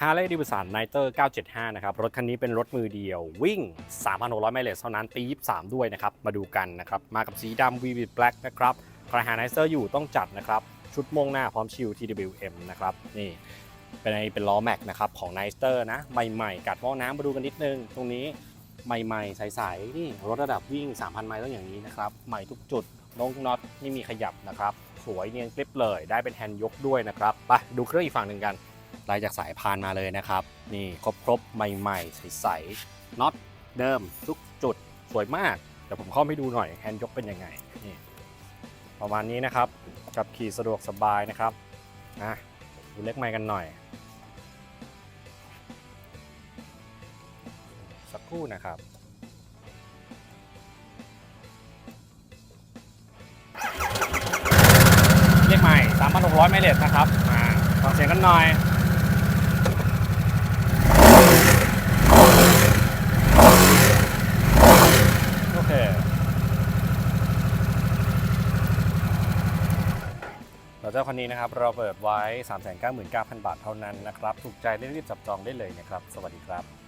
Harley Davidson Niter 975 นะครับ รถคันนี้เป็นรถมือเดียว วิ่ง 3,600 ไมล์เลสเท่านั้นตี23 ด้วยนะครับ มาดูกันนะครับ มากับสีดำ Vivid Black นะครับ ใครหา Niter อยู่ต้องจัดนะครับ ชุดโมงหน้าพร้อมชิล TWM นะครับ นี่ เป็นไอเป็นล้อแม็กนะครับ ของ Niter นะ ใหม่ๆ กัดหม้อน้ำมาดูกันนิดนึง ตรงนี้ใหม่ๆ ใสๆ นี่รถระดับวิ่ง 3,000 ไมล์ต้องอย่างนี้นะครับ ใหม่ทุกจุดนงน็อตไม่มีขยับนะครับ สวยเนียนกริบเลย ได้เป็นแฮนด์ยกด้วยนะครับ ไปดูเครื่องอีกฝั่งหนึ่งกัน ไล่จากสายพานมาเลยนะครับ นี่ครบครบๆใหม่ๆ ใสๆน็อตเดิมทุกจุดสวยมาก เดี๋ยวผมเข้าไปดูหน่อยแฮนด์ยกเป็นยังไงนี่ประมาณนี้นะครับขับขี่สะดวกสบายนะครับอะดูเล็กไม้กันหน่อย สักครู่นะครับเรียกใหม่3,600ไมล์เลสนะครับอ่าฟังเสียงกันหน่อย โอเค เราเจ้าคันนี้นะครับเราเปิดไว้ 399,000 บาทเท่านั้นนะครับ ถูกใจรีบจับจองได้เลยนะครับ สวัสดีครับ